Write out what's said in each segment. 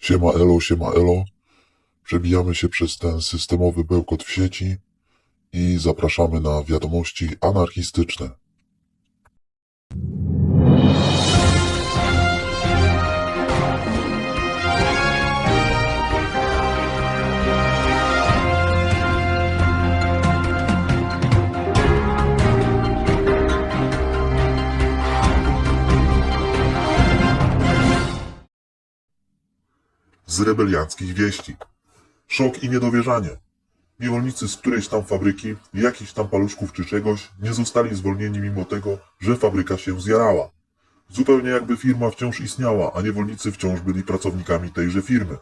Siema elo, siema elo. Przebijamy się przez ten systemowy bełkot w sieci i zapraszamy na wiadomości anarchistyczne. Z rebelianckich wieści. Szok i niedowierzanie. Niewolnicy z którejś tam fabryki, jakichś tam paluszków czy czegoś, nie zostali zwolnieni mimo tego, że fabryka się zjarała. Zupełnie jakby firma wciąż istniała, a niewolnicy wciąż byli pracownikami tejże firmy.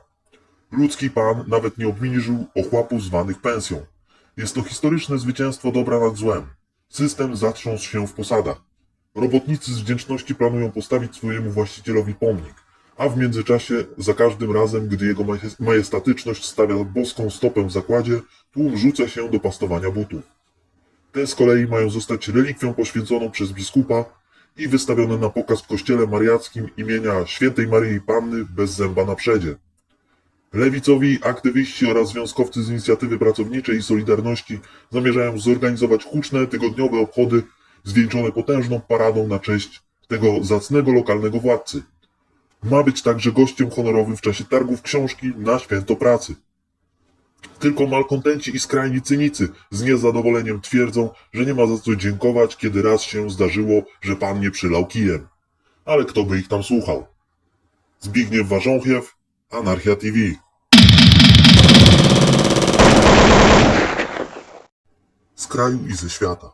Ludzki pan nawet nie obniżył ochłapów zwanych pensją. Jest to historyczne zwycięstwo dobra nad złem. System zatrząsł się w posadach. Robotnicy z wdzięczności planują postawić swojemu właścicielowi pomnik, a w międzyczasie, za każdym razem, gdy jego majes- majestatyczność stawia boską stopę w zakładzie, tłum rzuca się do pastowania butów. Te z kolei mają zostać relikwią poświęconą przez biskupa i wystawione na pokaz w kościele mariackim imienia świętej Maryi Panny bez zęba na przedzie. Lewicowi, aktywiści oraz związkowcy z inicjatywy pracowniczej i Solidarności zamierzają zorganizować huczne tygodniowe obchody zwieńczone potężną paradą na cześć tego zacnego lokalnego władcy. Ma być także gościem honorowym w czasie targów książki na święto pracy. Tylko malkontenci i skrajni cynicy z niezadowoleniem twierdzą, że nie ma za co dziękować, kiedy raz się zdarzyło, że pan nie przylał kijem. Ale kto by ich tam słuchał? Zbigniew Warząchiew, Anarchia TV. Z kraju i ze świata.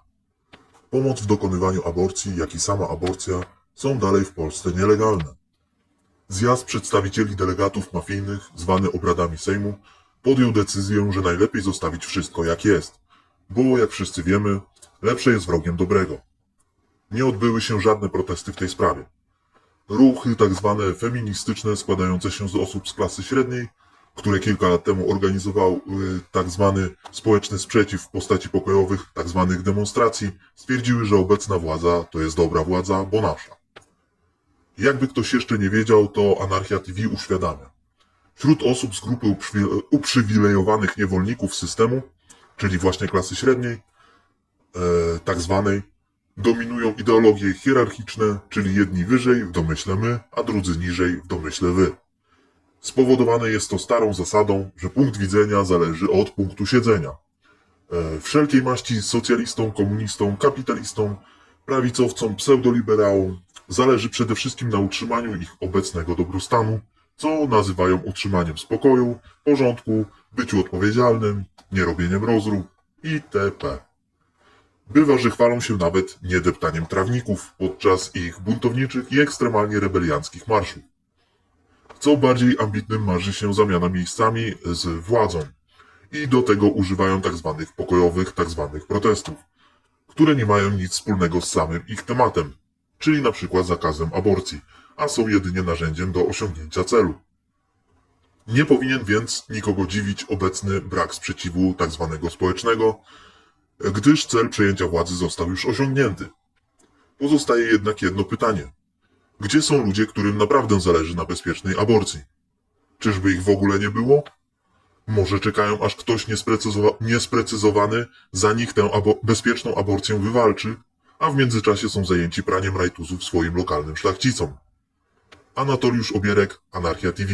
Pomoc w dokonywaniu aborcji, jak i sama aborcja są dalej w Polsce nielegalne. Zjazd przedstawicieli delegatów mafijnych, zwany obradami Sejmu, podjął decyzję, że najlepiej zostawić wszystko jak jest, bo jak wszyscy wiemy, lepsze jest wrogiem dobrego. Nie odbyły się żadne protesty w tej sprawie. Ruchy tak zwane feministyczne składające się z osób z klasy średniej, które kilka lat temu organizował y, tak zwany społeczny sprzeciw w postaci pokojowych tak zwanych demonstracji, stwierdziły, że obecna władza to jest dobra władza, bo nasza. Jakby ktoś jeszcze nie wiedział, to Anarchia TV uświadamia. Wśród osób z grupy uprzywi- uprzywilejowanych niewolników systemu, czyli właśnie klasy średniej, e, tak zwanej, dominują ideologie hierarchiczne, czyli jedni wyżej w domyśle my, a drudzy niżej w domyśle wy. Spowodowane jest to starą zasadą, że punkt widzenia zależy od punktu siedzenia. E, Wszelkiej maści socjalistom, komunistom, kapitalistom, prawicowcom, pseudoliberałom zależy przede wszystkim na utrzymaniu ich obecnego dobrostanu, co nazywają utrzymaniem spokoju, porządku, byciu odpowiedzialnym, nierobieniem rozrób itp. Bywa, że chwalą się nawet niedeptaniem trawników podczas ich buntowniczych i ekstremalnie rebelianckich marszów. Co bardziej ambitnym marzy się zamiana miejscami z władzą i do tego używają tzw. pokojowych tzw. protestów, które nie mają nic wspólnego z samym ich tematem, czyli na przykład zakazem aborcji, a są jedynie narzędziem do osiągnięcia celu. Nie powinien więc nikogo dziwić obecny brak sprzeciwu tzw. społecznego, gdyż cel przejęcia władzy został już osiągnięty. Pozostaje jednak jedno pytanie. Gdzie są ludzie, którym naprawdę zależy na bezpiecznej aborcji? Czyżby ich w ogóle nie było? Może czekają, aż ktoś niesprecyzowa- niesprecyzowany za nich tę abo- bezpieczną aborcję wywalczy, a w międzyczasie są zajęci praniem rajtuzów swoim lokalnym szlachcicom. Anatoliusz Obierek, Anarchia TV.